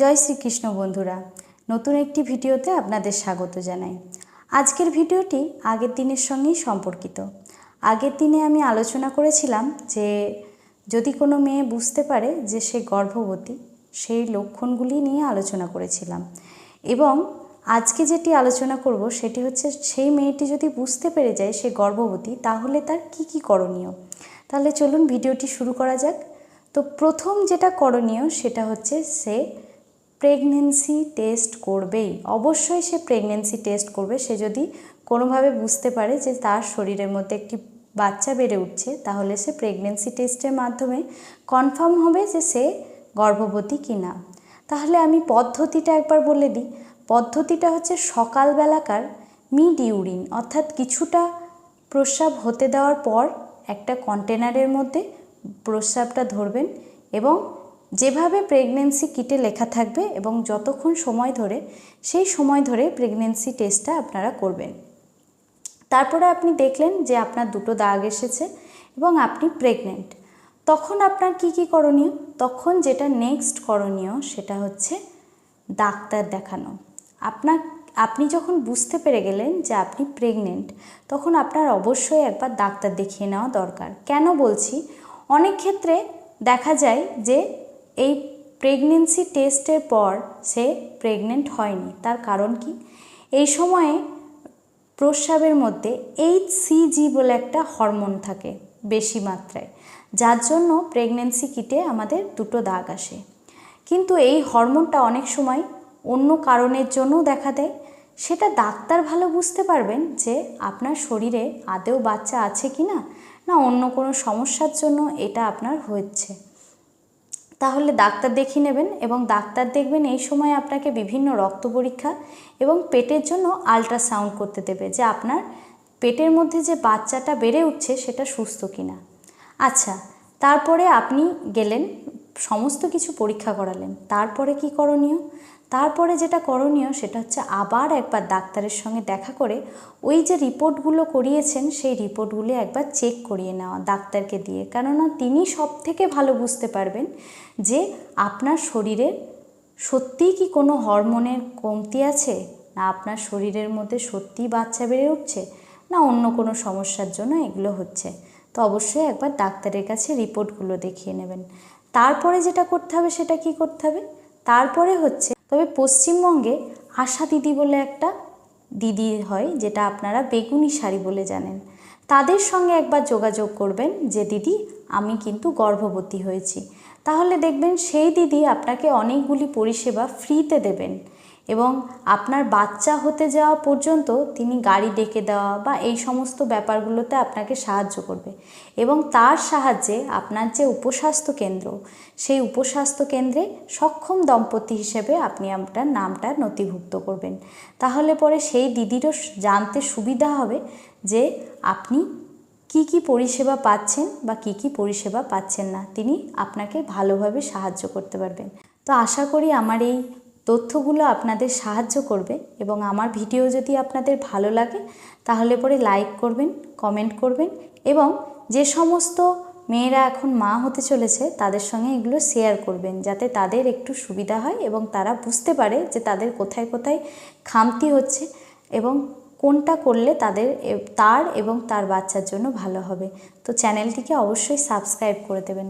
জয় শ্রীকৃষ্ণ বন্ধুরা, নতুন একটি ভিডিওতে আপনাদের স্বাগত জানাই। আজকের ভিডিওটি আগের দিনের সঙ্গেই সম্পর্কিত। আগের দিনে আমি আলোচনা করেছিলাম যে, যদি কোনো মেয়ে বুঝতে পারে যে সে গর্ভবতী, সেই লক্ষণগুলি নিয়ে আলোচনা করেছিলাম। এবং আজকে যেটি আলোচনা করব সেটি হচ্ছে, সেই মেয়েটি যদি বুঝতে পেরে যায় সে গর্ভবতী, তাহলে তার কি কি করণীয়? তাহলে চলুন ভিডিওটি শুরু করা যাক। তো প্রথম যেটা করণীয় সেটা হচ্ছে সে প্রেগনেন্সি টেস্ট করবেই। অবশ্যই সে প্রেগনেন্সি টেস্ট করবে। সে যদি কোনোভাবে বুঝতে পারে যে তার শরীরের মধ্যে একটি বাচ্চা বেড়ে উঠছে, তাহলে সে প্রেগনেন্সি টেস্টের মাধ্যমে কনফার্ম হবে যে সে গর্ভবতী কি না তাহলে আমি পদ্ধতিটা একবার বলে দিই। পদ্ধতিটা হচ্ছে সকালবেলাকার মিড ইউরিন অর্থাৎ কিছুটা প্রস্রাব হতে দেওয়ার পর একটা কন্টেনারের মধ্যে প্রস্রাবটা ধরবেন এবং যেভাবে প্রেগনেন্সি কিটে লেখা থাকবে এবং যতক্ষণ সময় ধরে, সেই সময় ধরে প্রেগনেন্সি টেস্টটা আপনারা করবেন। তারপরে আপনি দেখলেন যে আপনার দুটো দাগ এসেছে এবং আপনি প্রেগনেন্ট তখন আপনার কি কি করণীয়? তখন যেটা নেক্সট করণীয় সেটা হচ্ছে ডাক্তার দেখানো। আপনার, আপনি যখন বুঝতে পেরে গেলেন যে আপনি প্রেগনেন্ট তখন আপনার অবশ্যই একবার ডাক্তার দেখিয়ে নেওয়া দরকার। কেন বলছি? অনেক ক্ষেত্রে দেখা যায় যে এই প্রেগনেন্সি টেস্টের পর সে প্রেগনেন্ট হয়নি। তার কারণ কি? এই সময়ে প্রস্রাবের মধ্যে এইচ সিজি বলে একটা হরমোন থাকে বেশি মাত্রায়, যার জন্য প্রেগনেন্সি কিটে আমাদের দুটো দাগ আসে। কিন্তু এই হরমোনটা অনেক সময় অন্য কারণের জন্যও দেখা দেয়। সেটা ডাক্তার ভালো বুঝতে পারবেন যে আপনার শরীরে আদেও বাচ্চা আছে কি না না অন্য কোনো সমস্যার জন্য এটা আপনার হচ্ছে। তাহলে ডাক্তার দেখিয়ে নেবেন এবং ডাক্তার দেখবেন এই সময় আপনাকে বিভিন্ন রক্ত পরীক্ষা এবং পেটের জন্য আলট্রাসাউন্ড করতে দেবে যে আপনার পেটের মধ্যে যে বাচ্চাটা বেড়ে উঠছে সেটা সুস্থ কিনা। আচ্ছা তারপরে আপনি গেলেন, সমস্ত কিছু পরীক্ষা করালেন। তারপরে কি করণীয়? তারপরে যেটা করণীয় সেটা হচ্ছে আবার একবার ডাক্তারের সঙ্গে দেখা করে ওই যে রিপোর্টগুলো করিয়েছেন, সেই রিপোর্টগুলো একবার চেক করিয়ে নেওয়া ডাক্তারকে দিয়ে। কেননা তিনি সব থেকে ভালো বুঝতে পারবেন যে আপনার শরীরের সত্যিই কি কোনো হরমোনের কমতি আছে? না আপনার শরীরের মধ্যে সত্যিই বাচ্চা বেড়ে উঠছে? না অন্য কোনো সমস্যার জন্য এগুলো হচ্ছে? তো অবশ্যই একবার ডাক্তারের কাছে রিপোর্টগুলো দেখিয়ে নেবেন। তারপরে যেটা করতে হবে সেটা কি করতে হবে? তারপরে হচ্ছে তবে পশ্চিমবঙ্গে আশা দিদি বলে একটা দিদি হয়, যেটা আপনারা বেগুনি শাড়ি বলে জানেন। তাদের সঙ্গে একবার যোগাযোগ করবেন যে, দিদি, আমি কিন্তু গর্ভবতী হয়েছি। তাহলে দেখবেন সেই দিদি আপনাকে অনেকগুলি পরিষেবা ফ্রিতে দেবেন। এবং আপনার বাচ্চা হতে যাওয়া পর্যন্ত তিনি গাড়ি ডেকে দেওয়া বা এই সমস্ত ব্যাপারগুলোতে আপনাকে সাহায্য করবে। এবং তার সাহায্যে আপনার যে উপস্বাস্থ্য কেন্দ্র, সেই উপস্বাস্থ্য কেন্দ্রে সক্ষম দম্পতি হিসেবে আপনি আপনার নামটা নথিভুক্ত করবেন। তাহলে পরে সেই দিদিরও জানতে সুবিধা হবে যে আপনি কি কি পরিষেবা পাচ্ছেন বা কি কি পরিষেবা পাচ্ছেন না। তিনি আপনাকে ভালোভাবে সাহায্য করতে পারবেন। তো আশা করি আমার এই তথ্যগুলো আপনাদের সাহায্য করবে এবং আমার ভিডিও যদি আপনাদের ভালো লাগে, তাহলে পরে লাইক করবেন, কমেন্ট করবেন এবং যে সমস্ত মেয়েরা এখন মা হতে চলেছে, তাদের সঙ্গে এগুলো শেয়ার করবেন যাতে তাদের একটু সুবিধা হয় এবং তারা বুঝতে পারে যে তাদের কোথায় কোথায় খামতি হচ্ছে এবং কোনটা করলে তাদের তার এবং তার বাচ্চার জন্য ভালো হবে। তো চ্যানেলটিকে অবশ্যই সাবস্ক্রাইব করে দেবেন।